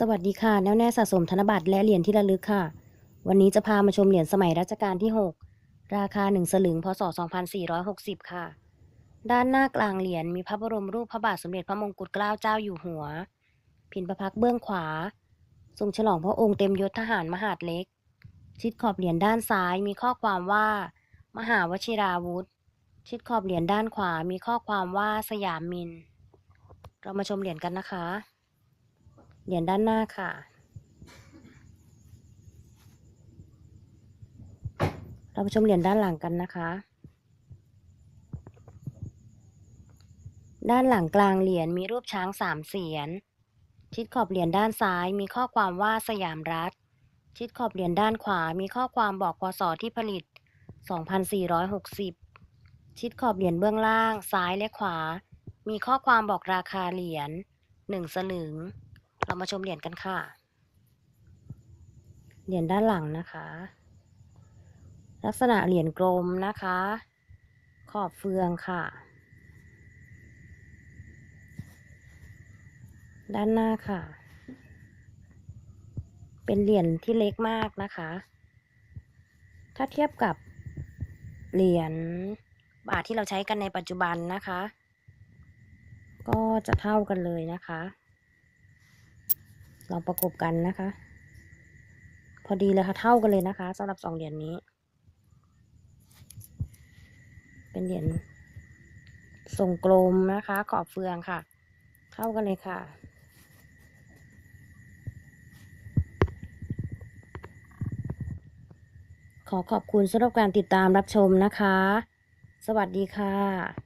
สวัสดีค่ะ แน่วแน่สะสมธนบัตรและเหรียญที่ระลึกค่ะ วันนี้จะพามาชมเหรียญสมัยรัชกาลที่ 6 ราคา 1 สลึง พศ 2460 ค่ะ ด้านหน้ากลางเหรียญมีพระบรมรูปพระบาทสมเด็จพระมงกุฎเกล้าเจ้าอยู่หัว พินประพักษ์เบื้องขวา ทรงฉลองพระองค์เต็มยศทหารมหาดเล็ก ชิดขอบเหรียญด้านซ้ายมีข้อความว่า มหาวชิราวุธ ชิดขอบเหรียญด้านขวามีข้อความว่าสยามมิน เรามาชมเหรียญกันนะคะ เหรียญด้านหน้าค่ะ เรามาชมเหรียญด้านหลังกันนะคะ ด้านหลังกลางเหรียญมีรูปช้างสามเสียน ชิดขอบเหรียญด้านซ้ายมีข้อความว่าสยามรัฐ ชิดขอบเหรียญด้านขวามีข้อความบอกพศที่ผลิต 2460 ชิดขอบเหรียญเบื้องล่าง ซ้ายและขวา มีข้อความบอกราคาเหรียญ1สลึง เรามาชมเหรียญกันค่ะ เหรียญด้านหลังนะคะ ลักษณะเหรียญกลมนะคะ ขอบเฟืองค่ะ ด้านหน้าค่ะ เป็นเหรียญที่เล็กมากนะคะ ถ้าเทียบกับเหรียญบาทที่เราใช้กันในปัจจุบันนะคะ ก็จะเท่ากันเลยนะคะ ลองประกบกันนะคะ พอดีเลยค่ะ เท่ากันเลยนะคะสำหรับสองเหรียญนี้ เป็นเหรียญทรงกลมนะคะ ขอบเฟืองค่ะ เท่ากันเลยค่ะขอขอบคุณสำหรับการติดตามรับชมนะคะ สวัสดีค่ะ